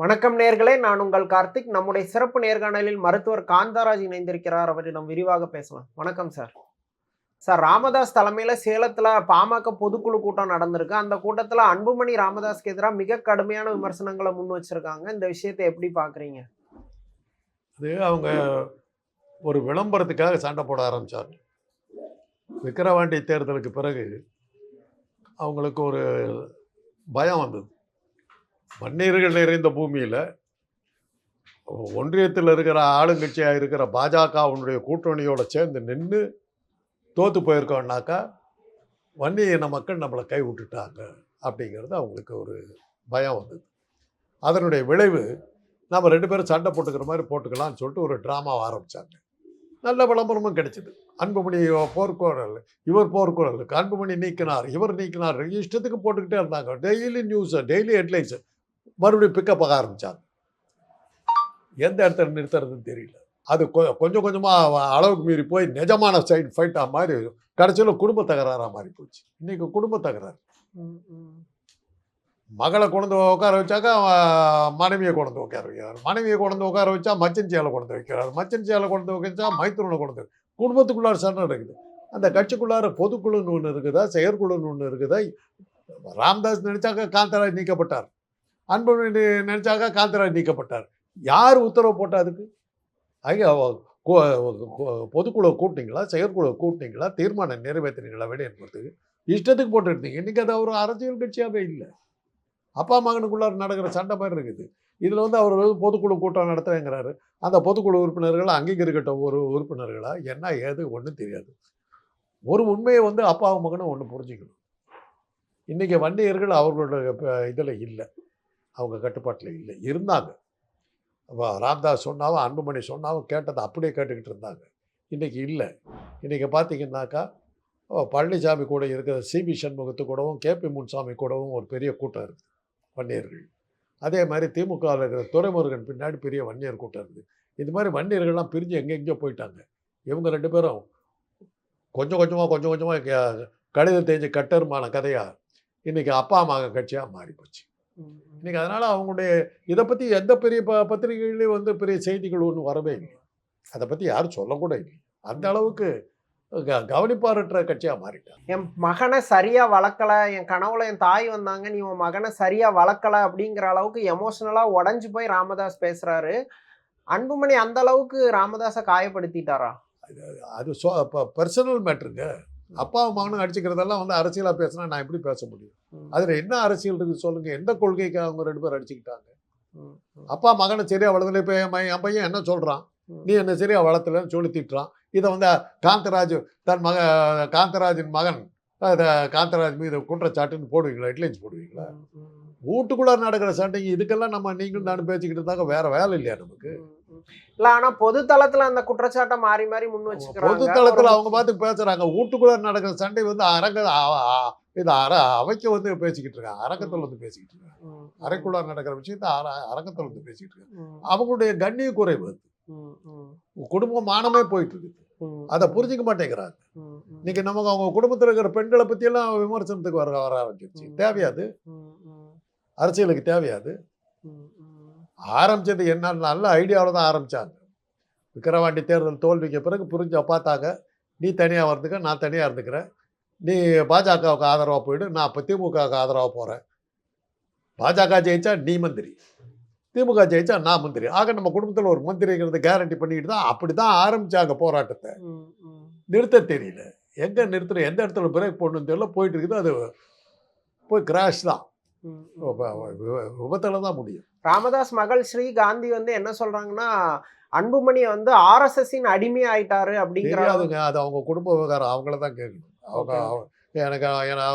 வணக்கம் நேர்களே நான் உங்கள் கார்த்திக். நம்முடைய சிறப்பு நேர்காணலில் மருத்துவர் காந்தாராஜ் இணைந்திருக்கிறார். அவரிடம் விரிவாக பேசலாம். வணக்கம் சார். சார் ராமதாஸ் தலைமையில் சேலத்தில் பாமக பொதுக்குழு கூட்டம் நடந்திருக்கு. அந்த கூட்டத்தில் அன்புமணி ராமதாஸ்க்கு எதிராக மிக கடுமையான விமர்சனங்களை முன் வச்சிருக்காங்க. இந்த விஷயத்தை எப்படி பார்க்குறீங்க அது அவங்க ஒரு விளம்பரத்துக்காக சண்டை போட ஆரம்பித்தாங்க விக்கிரவாண்டி தேர்தலுக்கு பிறகு அவங்களுக்கு ஒரு பயம் வந்தது. வன்னியர்கள் நிறைந்த பூமியில் ஒன்றியத்தில் இருக்கிற ஆளுங்கட்சியாக இருக்கிற பாஜகவுடைய கூட்டணியோட சேர்ந்து நின்று தோற்று போயிருக்கோம்னாக்கா வன்னிய இன மக்கள் நம்மளை கை விட்டுட்டாங்க அப்படிங்கிறது அவங்களுக்கு ஒரு பயம் வந்தது. அதனுடைய விளைவு நம்ம ரெண்டு பேரும் சண்டை போட்டுக்கிற மாதிரி போட்டுக்கலாம்னு சொல்லிட்டு ஒரு ட்ராமாவை ஆரம்பித்தாங்க நல்ல விளம்பரமும் கிடைச்சிது. அன்புமணி போர்க்குரல் இவர் போர்க்குரல் அன்புமணி நீக்கினார் இவர் நீக்கினார் இஷ்டத்துக்கு போட்டுக்கிட்டே இருந்தாங்க. Daily news daily headlines. மறுபடியும் பிக்கப் ஆக ஆரம்பித்தாங்க எந்த இடத்துல நிறுத்துறதுன்னு தெரியல. அது கொஞ்சம் கொஞ்சமாக அளவுக்கு மீறி போய் நிஜமான சைடு ஃபைட்டாக மாதிரி கடைசியில் குடும்ப தகராறாக மாறி போச்சு. இன்னைக்கு குடும்ப தகராறு. மகளை கொண்டு உட்கார வச்சாக்கா மனைவியை கொண்டு உட்கார வைக்கிறார். மனைவியை கொண்டு உட்கார வச்சா மச்சன் சேலை கொண்டு வைக்கிறார். மச்சன் சேலை கொண்டு வச்சா மைத்துனனை கொண்டு குடும்பத்துக்குள்ளார சண்டை நடக்குது. அந்த கட்சிக்குள்ளார பொதுக்குழுன்னு ஒன்று இருக்குதா செயற்குழுன்னு ஒன்று இருக்குதா? ராம்தாஸ் நினைச்சாக்க காந்தராஜ் நீக்கப்பட்டார். அன்புமணி நினைச்சாக்க காந்தராஜ் நீக்கப்பட்டார். யார் உத்தரவு போட்டா அதுக்கு? ஐயா பொதுக்குழு கூட்டிங்களா செயற்குழு கூட்டிங்களா தீர்மானம் நிறைவேற்றினீங்களா? விட என்பதுக்கு இஷ்டத்துக்கு போட்டுருந்தீங்க. இன்னைக்கு அது ஒரு அரசியல் கட்சியாகவே இல்லை. அப்பா மகனுக்குள்ளார நடக்கிற சண்டை மாதிரி இருக்குது. இதில் வந்து அவர் வந்து பொதுக்குழு கூட்டம் நடத்துறேங்கிறாரு. அந்த பொதுக்குழு உறுப்பினர்கள் அங்கீகரிக்கட்ட ஒரு உறுப்பினர்களா? என்ன ஏது ஒன்றும் தெரியாது. ஒரு உண்மையை வந்து அப்பாவும் மகனும் ஒன்று புரிஞ்சுக்கணும். இன்றைக்கி வன்னியர்கள் அவர்களோட இதில் இல்லை. அவங்க கட்டுப்பாட்டில் இல்லை. இருந்தாங்க. ராம்தாஸ் சொன்னாவும் அன்புமணி சொன்னாவும் கேட்டதை அப்படியே கேட்டுக்கிட்டு இருந்தாங்க. இன்றைக்கி இல்லை. இன்றைக்கி பார்த்தீங்கன்னாக்கா ஓ, பழனிசாமி கூட இருக்கிற சிபி சண்முகத்து கூடவும் கேபி முன்சாமி கூடவும் ஒரு பெரிய கூட்டம் இருக்குது வன்னியர்கள். அதே மாதிரி திமுகவில் இருக்கிற துறைமுருகன் பின்னாடி பெரிய வன்னியர் கூட்டம் இருக்குது. இது மாதிரி வன்னியர்கள்லாம் பிரிஞ்சு எங்கெங்கேயோ போயிட்டாங்க. இவங்க ரெண்டு பேரும் கொஞ்சம் கொஞ்சமாக கொஞ்சம் கொஞ்சமாக கடிதம் தேஞ்சு கட்டருமான கதையாக இன்றைக்கி அப்பா அம்மா கட்சியாக மாறி போச்சு இன்றைக்கி அதனால் அவங்களுடைய இதை பற்றி எந்த பெரிய ப பத்திரிகைகளையும் வந்து பெரிய செய்திகள் ஒன்றும் வரவே இல்லை. அதை பற்றி யாரும் சொல்லக்கூட இல்லை. அந்த அளவுக்கு கவனிப்பாரற்ற கட்சியாக மாறிட்டாங்க என் மகனை சரியா வளர்க்கல என் கனவுல என் தாய் வந்தாங்க நீ உன் மகனை சரியா வளர்க்கல அப்படிங்கிற அளவுக்கு எமோஷனலா உடைஞ்சு போய் ராமதாஸ் பேசுறாரு. அன்புமணி அந்த அளவுக்கு ராமதாஸை காயப்படுத்திட்டாரா? அது சொ பர்சனல் மேட்ருங்க அப்பா மகனும் அடிச்சுக்கிறதெல்லாம் வந்து அரசியலாக பேசினா நான் எப்படி பேச முடியும்? அதில் என்ன அரசியல் இருக்குது சொல்லுங்கள் எந்த கொள்கைக்கு அவங்க ரெண்டு பேரும் அடிச்சுக்கிட்டாங்க? அப்பா மகனை சரியாக வளர்த்துல இப்போ என் பையன் என் பையன் என்ன சொல்கிறான். நீ என்ன சரியாக வளர்த்தலன்னு சொல்லி திட்டுறான். இதை வந்து காந்தராஜ் தன் மக காந்தராஜின் மகன் காந்தராஜ் மீது குற்றச்சாட்டுன்னு போடுவீங்களா? ஹெட்லைன்ஸ் போடுவீங்களா. வீட்டுக்குள்ளார நடக்கிற சண்டைங்க இதுக்கெல்லாம் நம்ம நீங்களும் நானும் பேசிக்கிட்டு இருந்தாங்க வேற வேலை இல்லையா நமக்கு. இல்ல ஆனா பொது தளத்துல அந்த குற்றச்சாட்டை மாறி மாறி முன் வச்சுக்கிறாங்க. பொது தளத்துல அவங்க பார்த்து பேசுறாங்க. வீட்டுக்குள்ள நடக்கிற சண்டை வந்து அரங்க இது அற அவைக்க வந்து பேசிக்கிட்டு இருக்காங்க. அரங்கத்தில் வந்து பேசிக்கிட்டு இருக்காங்க. அறைக்குள்ளார நடக்கிற விஷயத்த அர அரங்கத்தில் வந்து பேசிக்கிட்டு இருக்காங்க. அவங்களுடைய கண்ணிய குறைவு அது. குடும்ப மானமே போயிட்டு இருக்குது அதை புரிஞ்சுக்க மாட்டேங்கிறாங்க. இன்னைக்கு நமக்கு அவங்க குடும்பத்தில் இருக்கிற பெண்களை பற்றியெல்லாம் விமர்சனத்துக்கு வர வர ஆரம்பிச்சிருச்சு. தேவையாது. அரசியலுக்கு தேவையாது. ஆரம்பிச்சது என்ன நல்ல ஐடியாவில் தான் ஆரம்பிச்சாங்க விக்கிரவாண்டி தேர்தல் தோல்விக்கு பிறகு புரிஞ்ச பார்த்தாங்க நீ தனியாக வந்துக்க நான் தனியாக இருந்துக்கிறேன் நீ பாஜகவுக்கு ஆதரவாக போயிடு நான் இப்போ திமுகவுக்கு ஆதரவாக போகிறேன் பாஜக ஜெயிச்சா நீ மந்திரி திமுக ஜெயிச்சா நான் மந்திரி ஆக நம்ம குடும்பத்தில் ஒரு மந்திரிங்கிறத கேரண்டி பண்ணிக்கிட்டு தான் அப்படி தான் ஆரம்பிச்சாங்க போராட்டத்தை. நிறுத்த தெரியல எங்கே நிறுத்துற எந்த இடத்துல பிரேக் போடணும்னு தெரியல போயிட்டு இருக்குது அது போய் கிராஷ் தான். விபத்தில் தான் முடியும் ராமதாஸ் மகள் ஸ்ரீ காந்தி வந்து என்ன சொல்றாங்கன்னா அன்புமணி வந்து ஆர்எஸ்எஸ்ஸின் அடிமை ஆயிட்டாரு அப்படிங்கிற அது அவங்க குடும்ப விவகாரம் அவங்கள தான் கேட்கணும் அவங்க எனக்கு ஏன்னா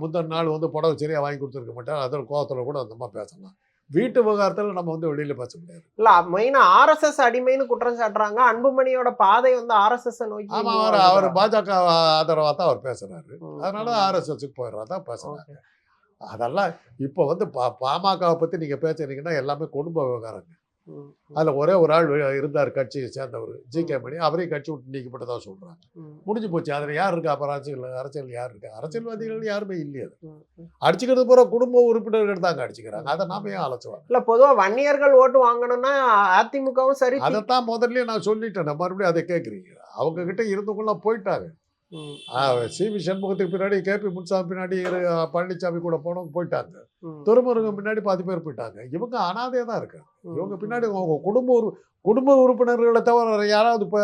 முந்தின நாள் வந்து புடவை சரியாக வாங்கி கொடுத்துருக்க மாட்டேன் அதில் கோவத்தில் கூட அந்த அம்மா பேசலாம் வீட்டு விவகாரத்தில் நம்ம வந்து வெளியில் பேச முடியாது இல்ல மெயினா ஆர்எஸ்எஸ் அடிமைன்னு குற்றம் சாட்டுறாங்க அன்புமணியோட பாதை வந்து ஆர்எஸ்எஸ் நோக்கி ஆமாம் அவர்? அவர் பாஜக ஆதரவாக தான் அவர் பேசுகிறாரு அதனால. ஆர்எஸ்எஸ்க்கு போயிடுறா தான் Okay. அதெல்லாம் இப்போ வந்து பா பாமகவை பற்றி நீங்கள் பேசுறீங்கன்னா எல்லாமே குடும்ப விவகாரங்க. அதுல ஒரே ஒரு ஆள் இருந்தார் கட்சியை சேர்ந்தவர் ஜி கே மணி. அவரையும் கட்சி விட்டு நீக்கப்பட்டதா சொல்றாங்க. ம், முடிஞ்சு போச்சு. அதுல யார் இருக்கா? அப்புறம் அரசியல் அரசியல் யார் இருக்கா? அரசியல்வாதிகள் யாருமே இல்லையா. அடிச்சுக்கிறது பூரா குடும்ப உறுப்பினர்கள் தாங்க அடிச்சுக்கிறாங்க. அதை நாம ஏன் அழைச்சுவாங்க இல்ல பொதுவா வன்னியர்கள் ஓட்டு வாங்கணும்னா அதிமுகவும் சரி அதைத்தான் முதல்லயே நான் சொல்லிட்டேன் மறுபடியும் அதை கேட்குறீங்க அவங்க கிட்ட இருந்தவங்களாம் போயிட்டாங்க. ம், சி வி சண்முகத்துக்கு பின்னாடி கே பி முன்சாமி பின்னாடி பழனிசாமி கூட போனவங்க போயிட்டாங்க. ம், துறைமுருகன் பின்னாடி பாதி பேர் போயிட்டாங்க. இவங்க அனாதையா தான் இருக்காங்க. இவங்க பின்னாடி அவங்க குடும்ப உறு குடும்ப உறுப்பினர்களை தவிர யாராவது இப்போ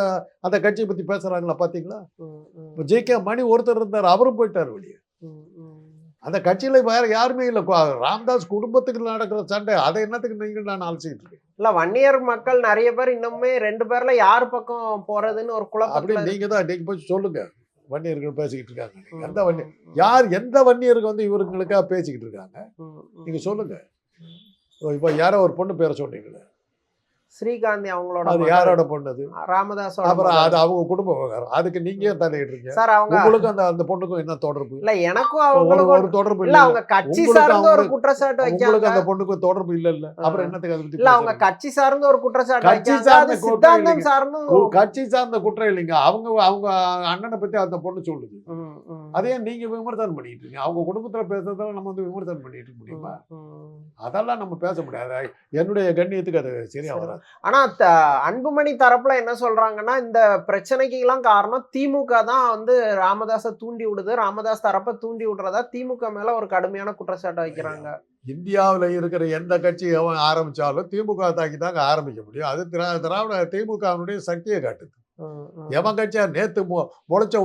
அந்த கட்சியை பத்தி பேசுறாங்களா பாத்தீங்களா? ம், ம், இப்போ ஜே. கே. மணி ஒருத்தர் இருந்தார் அவரும் போயிட்டார் வெளியே. அந்த கட்சியில வேற யாருமே இல்லை. ராம்தாஸ் குடும்பத்துக்கு நடக்கிற சண்டை அதை என்னத்துக்கு நீங்கள் நான் அலசிக்கிட்டு இருக்கேன்? இல்ல வன்னியர் மக்கள் நிறைய பேர் இன்னுமே ரெண்டு பேர்ல யார் பக்கம் போறதுன்னு ஒரு அப்படி குழப்பத்துல நீங்க தான் நீங்க போய் சொல்லுங்க. வன்னியர்கள் பேசிக்கிட்டு இருக்காங்க எந்த வன்னி யார் எந்த வன்னியருக்கு வந்து இவருங்களுக்காக பேசிக்கிட்டு இருக்காங்க ம், ம். நீங்க சொல்லுங்க. இப்போ யாரோ ஒரு பொண்ணு பேரை சொன்னீங்களே. ஸ்ரீகாந்தி அவங்களோட அது. யாரோட பொண்ணு அது ராமதாஸோட அப்புறம். அது அவங்க குடும்ப விவகாரம் அதுக்கு நீங்க ஏன் தலையிட்டு இருக்கீங்க சார் அவங்க உங்களுக்கும் அந்த அந்த பொண்ணுக்கும் என்ன தொடர்பு? இல்ல எனக்கும் ஒரு அவங்களுக்கும் ஒரு தொடர்பு இல்ல அவங்க கட்சி உங்களுக்கு சார்ந்த ஒரு அவங்களுக்கு- குற்றச்சாட்டு உங்களுக்கு வைக்காங்க அந்த பொண்ணுக்கும் தொடர்பு இல்ல இல்ல அப்புறம் என்னத்துக்கு அதை இல்ல அவங்க? கட்சி சார்ந்த ஒரு குற்றச்சாட்டு கட்சி சார்ந்த சித்தாந்தம் கு- கட்சி சார்ந்த குற்றம் இல்லைங்க. அவங்க அவங்க அண்ணனை பத்தி அந்த பொண்ணு சொல்லுது. அதே நீங்க விமர்சனம் பண்ணிட்டு இருக்கீங்க. அவங்க குடும்பத்துல பேசுறதால நம்ம வந்து விமர்சனம் பண்ணிட்டு இருக்க முடியுமா. அதெல்லாம் நம்ம பேச முடியாது. என்னுடைய கண்ணியத்துக்கு அது சரியா சரி. வராது. ஆனா அன்புமணி தரப்புல என்ன சொல்றாங்கன்னா இந்த பிரச்சனைக்கு எல்லாம் காரணம் திமுக தான் வந்து ராமதாஸை தூண்டி விடுது. ராமதாஸ் தரப்ப தூண்டி விடுறதா திமுக மேல ஒரு கடுமையான குற்றச்சாட்டு வைக்கிறாங்க. இந்தியாவுல இருக்கிற எந்த கட்சி எவன் ஆரம்பிச்சாலும் திமுக தாக்கி தாங்க ஆரம்பிக்க முடியும். அது திரா- திராவிட திமுகவினுடைய சக்தியை காட்டுது. ம், ம். எவன் கட்சியா? நேத்து முளைச்ச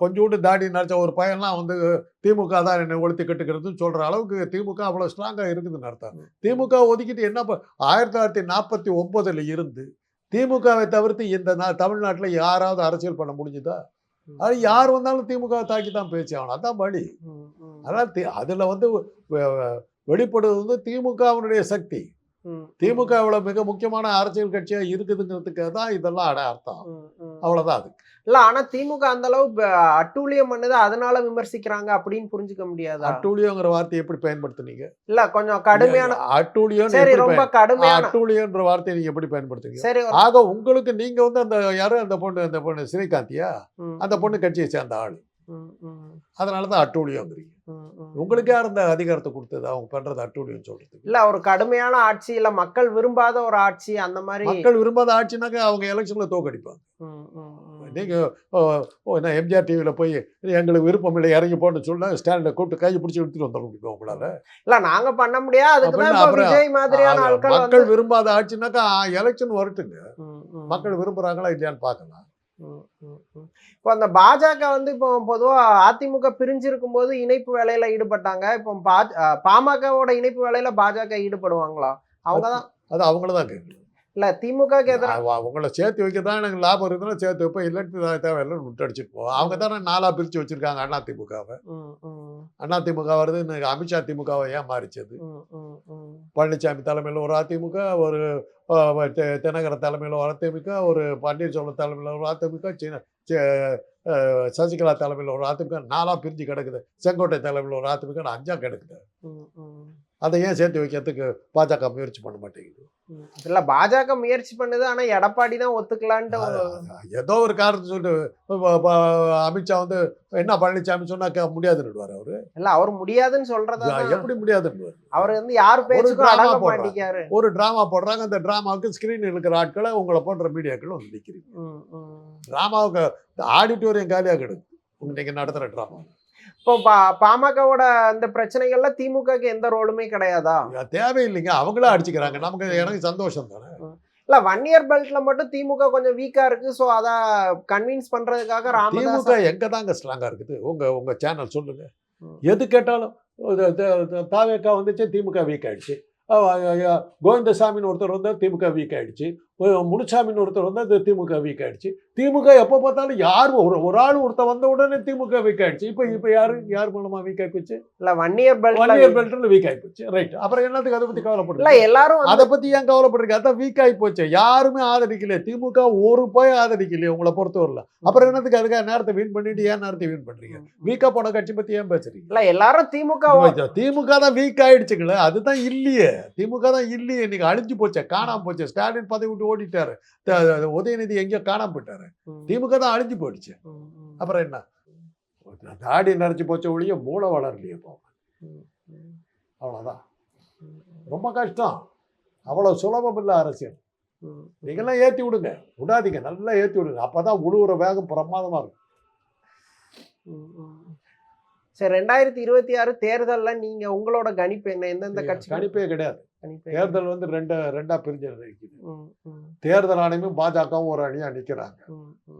கொஞ்சோண்டு தாடி நடிச்ச ஒரு பையன்லாம் வந்து திமுக தான் என்னை ஒழித்து கட்டுக்கிறதுன்னு சொல்ற அளவுக்கு திமுக அவ்வளவு ஸ்ட்ராங்கா இருக்குதுன்னு அர்த்தம். திமுக ஒதுக்கிட்டு என்ன ஆயிரத்தி தொள்ளாயிரத்தி நாற்பத்தி ஒன்பதுல இருந்து திமுகவை தவிர்த்து இந்த தமிழ்நாட்டுல யாராவது அரசியல் பண்ண முடிஞ்சுதா? அது யார் வந்தாலும் திமுக தாக்கி தான் பேச்சு. ஆகணும் அதான் வழி. அதனால அதுல வந்து வெளிப்படுவது வந்து திமுகவினுடைய சக்தி. திமுக இவ்வளவு மிக முக்கியமான அரசியல் கட்சியா இருக்குதுங்கிறதுக்கு தான் இதெல்லாம் அட அர்த்தம். அவ்வளவுதான் அது. இல்ல ஆனா திமுக அந்த அளவு அட்டூழியம் பண்ணுது அதனால விமர்சிக்கிறாங்க அப்படின்னு புரிஞ்சுக்க முடியாதா? அட்டூழியங்கிற வார்த்தையை எப்படி பயன்படுத்துனீங்க? இல்ல கொஞ்சம் கடுமையான அட்டூழியம் சரி ரொம்ப கடுமையான அட்டூழியன்ற வார்த்தையை நீங்க எப்படி பயன்படுத்துறீங்க? சரி ஆக உங்களுக்கு நீங்க வந்து அந்த யாரு அந்த பொண்ணு அந்த பொண்ணு ஸ்ரீகாந்தியா? அந்த பொண்ணு கட்சியை சேர்ந்த ஆளு. ம், அதனாலதான் அட்டூழியங்கிறீங்க. உங்களுக்கு யார் அந்த அதிகாரத்தை கொடுத்தது? அவங்க பண்றது அட்டூழியம் சொல்றதுக்கு. இல்ல ஒரு கடுமையான ஆட்சி இல்ல மக்கள் விரும்பாத ஒரு ஆட்சி அந்த மாதிரி மக்கள் விரும்பாத ஆட்சினாக்க அவங்க எலெக்ஷன்ல தோக்கடிப்பாங்க. நீங்க ஓ, ஓ, என்ன எம்ஜிஆர் டிவியில போய் எங்களுக்கு விருப்பம் இல்லை இறங்கி போன்னு சொல்ல ஸ்டாண்ட்ல கூப்பிட்டு கையை பிடிச்சி எடுத்துட்டு வந்துட முடியும் உங்களால? இல்ல நாங்க பண்ண முடியாது. தான் மக்கள் விரும்பாத ஆட்சினாக்கா எலெக்ஷன் வரட்டுங்க. மக்கள் விரும்புறாங்களா இல்லையான்னு பார்க்கலாம். ம், ம், ம். இப்போ அந்த பாஜக வந்து இப்போ பொதுவா அதிமுக பிரிஞ்சிருக்கும் போது இணைப்பு வேலையில ஈடுபட்டாங்க. இப்போ பா- அஹ் பாமகவோட இணைப்பு வேலையில பாஜக ஈடுபடுவாங்களா? அவங்கதான் அது அவங்கள தான் கேட்கணும். இல்ல திமுக அவங்கள சேர்த்து வைக்க தான் எனக்கு லாபம் இருக்குதுன்னா சேர்த்து வைப்போம் இல்லைன்னு தேவையில்லைன்னு விட்டு அடிச்சுட்டு போவோம் அவங்க தானே நாலா பிரிச்சு வச்சிருக்காங்க அண்ணா திமுகவை. அண்ணா திமுக வருது இன்னைக்கு அமித்ஷா திமுகவை ஏன் மாறிச்சது. பழனிசாமி தலைமையில் ஒரு அதிமுக ஒரு தினகர தலைமையில் ஒரு அதிமுக ஒரு பன்னீர்செல்வம் தலைமையில் ஒரு அதிமுக சீன சசிகலா தலைமையில் ஒரு அதிமுக நாலா பிரிஞ்சு கிடக்குது. செங்கோட்டை தலைமையில் ஒரு அதிமுக அஞ்சா கிடக்குது. அதை ஏன் சேர்த்து வைக்கிறதுக்கு பாஜக முயற்சி பண்ண மாட்டேங்குது. இல்ல பாஜக முயற்சி பண்ணுது ஆனா எடப்பாடி தான் ஒத்துக்கலான்ட்டு ஏதோ ஒரு காரணத்தை சொல்லிட்டு அமித்ஷா வந்து என்ன பழனிசாமி சொன்னா முடியாதுன்னு அவரு இல்ல அவர் முடியாதுன்னு சொல்றதா. எப்படி முடியாதுன்னு அவர் வந்து யார். மாட்டேங்காரு ஒரு டிராமா போடுறாங்க அந்த டிராமாவுக்கு ஸ்கிரீன் இருக்கிற ஆட்களை உங்களை போன்ற மீடியாக்கள் வந்து நிற்கிறீங்க. டிராமாவுக்கு ஆடிட்டோரியம் காலியாக கிடக்கு நீங்க நடத்துற டிராமா இப்போ பா- பாமகவோட அந்த பிரச்சனைகள்ல திமுகக்கு எந்த ரோலுமே கிடையாதா? தேவையில்லைங்க. அவங்களே அடிச்சுக்கிறாங்க. நமக்கு எனக்கு சந்தோஷம் தானே. இல்ல ஒன் இயர் பெல்ட்ல மட்டும் திமுக கொஞ்சம் வீக்கா இருக்கு. சோ அத கன்வின்ஸ் பண்றதுக்காக ராமதாஸ் திமுக எங்க தாங்க ஸ்ட்ராங்கா இருக்குது? உங்க உங்க சேனல் சொல்லுங்க. எது கேட்டாலும் தாவேக்கா வந்துச்சு திமுக வீக் ஆயிடுச்சு. கோவிந்தசாமின்னு ஒருத்தர் வந்தார் திமுக வீக் ஆயிடுச்சு. முனுசாமின்னு ஒருத்தர் வந்து அது திமுக வீக் ஆயிடுச்சு. திமுக எப்போ பார்த்தாலும் யார் ஒரு ஒரு ஆள் ஒருத்தர் வந்த உடனே திமுக வீக் ஆயிடுச்சு. இப்போ இப்போ யாரு யார் மூலமா வீக் ஆகி போச்சு? இல்ல one year one belt year பெல்ட்ல week ஆகி போச்சு. ரைட் அப்புறம் என்னத்துக்கு அதை இல்ல கவலைப்படுறீங்க? எல்லாரும் அதை பத்தி ஏன் கவலைப்படுறீங்க? அதான் வீக் ஆகி போச்சு. யாருமே ஆதரிக்கல திமுக ஒரு போய் ஆதரிக்கலையே உங்களை பொறுத்தவரையில. அப்புறம் என்னத்துக்கு அதுக்காக நேரத்தை வீண் பண்ணிட்டு ஏன் நேரத்தை வீண் பண்றீங்க? வீக்கா போன கட்சி பத்தி ஏன் பேசுறீங்க? இல்ல எல்லாரும் திமுக திமுக தான் வீக் ஆயிடுச்சுங்களே. அதுதான் இல்லையே. திமுக தான் இல்லையே. இன்னைக்கு அழிஞ்சு போச்சே காணாம போச்சு. ஸ்டாலின் பதவி விட்டு ஓடிட்டாரு. த- த- உதயநிதி எங்கேயோ காணாம போயிட்டாரு. திமுக தான் அழிஞ்சு போயிடுச்சு. அப்புறம் என்ன? தாடி நரைச்சு போச்ச ஒழிய மூளை வளரலையே இப்போ. அவ்வளோதான் ரொம்ப கஷ்டம். அவ்வளோ சுலபம் இல்லை அரசியல். நீங்களாம் ஏற்றி விடுங்க. விடாதீங்க. நல்லா ஏற்றி விடுங்க. அப்பதான் உழுவுற வேகம் பிரமாதமா இருக்கும். சரி ரெண்டாயிரத்தி இருபத்தி ஆறு தேர்தல்ல நீங்க உங்களோட கணிப்பு என்ன? எந்தெந்த கட்சி கணிப்பே கிடையாது. தேர்தல் வந்து ரெண்டு ரெண்டா பிரிஞ்சு தேர்தல் ஆணையமும் பாஜகவும் ஒரு அணியா நிக்கிறாங்க.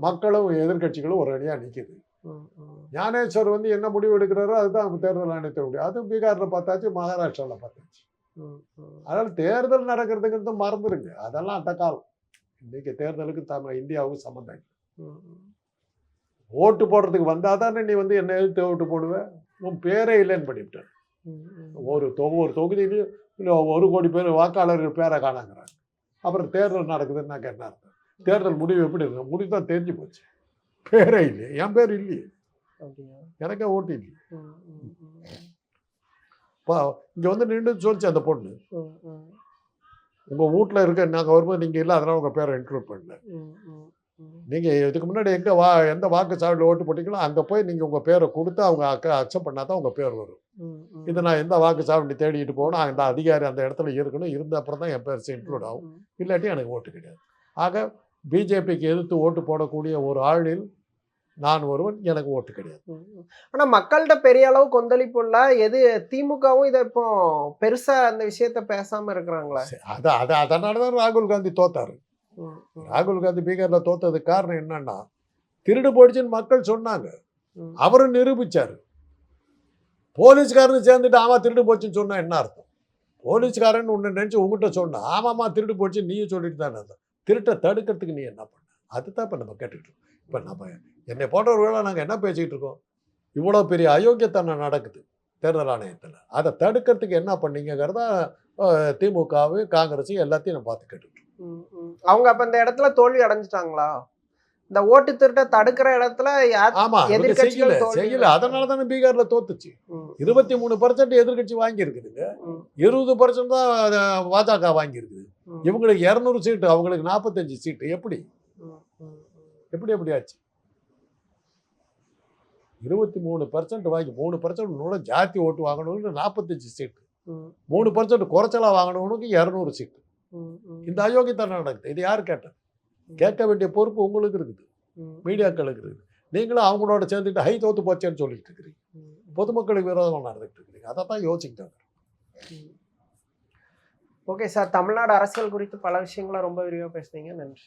மக்களும் எதிர்க்கட்சிகளும் ஒரு அணியா நிக்குது. ஞானேஸ்வர் வந்து என்ன முடிவு எடுக்கிறாரோ அதுதான் தேர்தல் ஆணையத்தை முடியும் அதுவும் பீகார்ல பார்த்தாச்சு மகாராஷ்டிரால பார்த்தாச்சு. அதனால தேர்தல் நடக்கிறதுங்கிறது மறந்துடுங்க அதெல்லாம் அந்த காலம். இன்னைக்கு தேர்தலுக்கு தமிழ் இந்தியாவுக்கும் சம்மந்தம். ஓட்டு போடுறதுக்கு வந்தால் தானே நீ வந்து என்ன எழுத்து ஓட்டு போடுவேன் உன் பேரே இல்லைன்னு பண்ணிவிட்டேன். ஒரு தொ ஒரு தொகுதியிலையும் இல்லை ஒரு கோடி பேர் வாக்காளர்கள் பேரை காணாங்கிறாங்க. அப்புறம் தேர்தல் நடக்குதுன்னு நான் அர்த்தம். தேர்தல் முடிவு எப்படி இருக்கு? முடிவு தான் தெரிஞ்சு போச்சு. பேரே இல்லையே. என் பேர் இல்லையே? எனக்கே ஓட்டு இல்லையே. ம். இப்போ இங்கே வந்து நின்று சொல்லிச்சு அந்த பொண்ணு. உங்கள் வீட்டில் இருக்க நாங்கள் வரும்போது நீங்கள் இல்லை அதனால் உங்கள் பேரை இன்க்ளூட் பண்ணல. நீங்கள் இதுக்கு முன்னாடி எங்கே வா எந்த வாக்கு சாவடியில் ஓட்டு போட்டீங்களோ அங்கே போய் நீங்கள் உங்கள் பேரை கொடுத்து அவங்க அக்க அக்செப்ட் பண்ணால் தான் உங்கள் பேர் வரும். இது நான் எந்த வாக்கு சாவடி தேடிட்டு போகணும் அந்த அதிகாரி அந்த இடத்துல இருக்கணும் இருந்த அப்புறம் தான் என் பேர் இன்க்ளூட் ஆகும். இல்லாட்டி எனக்கு ஓட்டு கிடையாது. ஆக பிஜேபிக்கு எதிர்த்து ஓட்டு போடக்கூடிய ஒரு ஆளில் நான் ஒருவன் எனக்கு ஓட்டு கிடையாது. ம், ம். ஆனா மக்கள்கிட்ட பெரிய அளவு கொந்தளிப்பு இல்ல. எது திமுகவும் இதை இப்போ பெருசா அந்த விஷயத்த பேசாம இருக்கிறாங்களா? அது அது அதனால தான் ராகுல் காந்தி தோத்தாரு. ராகுல் காந்தி பீகாரில் தோத்ததுக்கு காரணம் என்னன்னா திருடு போயிடுச்சுன்னு மக்கள் சொன்னாங்க. அவரும் நிரூபிச்சாரு. போலீஸ்காரன் சேர்ந்துட்டு ஆமா திருடு போச்சுன்னு சொன்னா என்ன அர்த்தம்? போலீஸ்காரன் உன்னை நினைச்சு உங்ககிட்ட சொன்னா ஆமாம்மா திருடு போச்சு நீயும் சொல்லிட்டு தானே இருந்த. திருட்டை தடுக்கிறதுக்கு நீ என்ன பண்ண? அதுதான் இப்போ நம்ம கேட்டுட்டு இருக்கோம். இப்போ நம்ம என்னை போன்றவர்களாக நாங்கள் என்ன பேசிக்கிட்டு இருக்கோம்? இவ்வளோ பெரிய அயோக்கியத்தனம் நடக்குது தேர்தல் ஆணையத்தில். அதை தடுக்கிறதுக்கு என்ன பண்ணீங்கிறத திமுகவு காங்கிரஸ் எல்லாத்தையும் நான் பார்த்து ம். அவங்க அப்ப இந்த இடத்துல தோல்வி அடைஞ்சிட்டாங்களா? இந்த ஓட்டு திருட்ட தடுக்கிற இடத்துல ஆமா செய்யல. அதனால தானே பீகார்ல தோத்துச்சு. இருபத்தி மூணு பர்சன்ட் எதிர்கட்சி வாங்கி இருக்குதுங்க இருபது பர்சன்ட் தான் பாஜக வாங்கி இருக்குது இவங்களுக்கு இரநூறு சீட்டு அவங்களுக்கு நாற்பத்தஞ்சு சீட்டு. எப்படி? எப்படி எப்படி ஆச்சு? இருபத்தி மூணு பர்சன்ட் வாங்கி மூணு பர்சன்ட் நூல ஜாதி ஓட்டு வாங்கணும்னு நாற்பத்தஞ்சு சீட்டு. மூணு பர்சன்ட் குறைச்சலா வாங்கணும்னுக்கு இரநூறு சீட்டு. இந்த அயோக்கியத்தனம் நடக்குது. இது யார் கேட்டது? கேட்க வேண்டிய பொறுப்பு உங்களுக்கு இருக்குது. மீடியாக்களுக்கு இருக்குது. நீங்களும் அவங்களோட சேர்ந்துட்டு ஹை தோத்து போச்சேன்னு சொல்லிட்டு இருக்கிறீங்க. பொதுமக்களுக்கு விரோதமாக நடந்துட்டு இருக்கிறீங்க. அதை தான் யோசிக்கிட்டாங்க. ஓகே சார் தமிழ்நாடு அரசியல் குறித்து பல விஷயங்களை ரொம்ப விரிவாக பேசுனீங்க. நன்றி.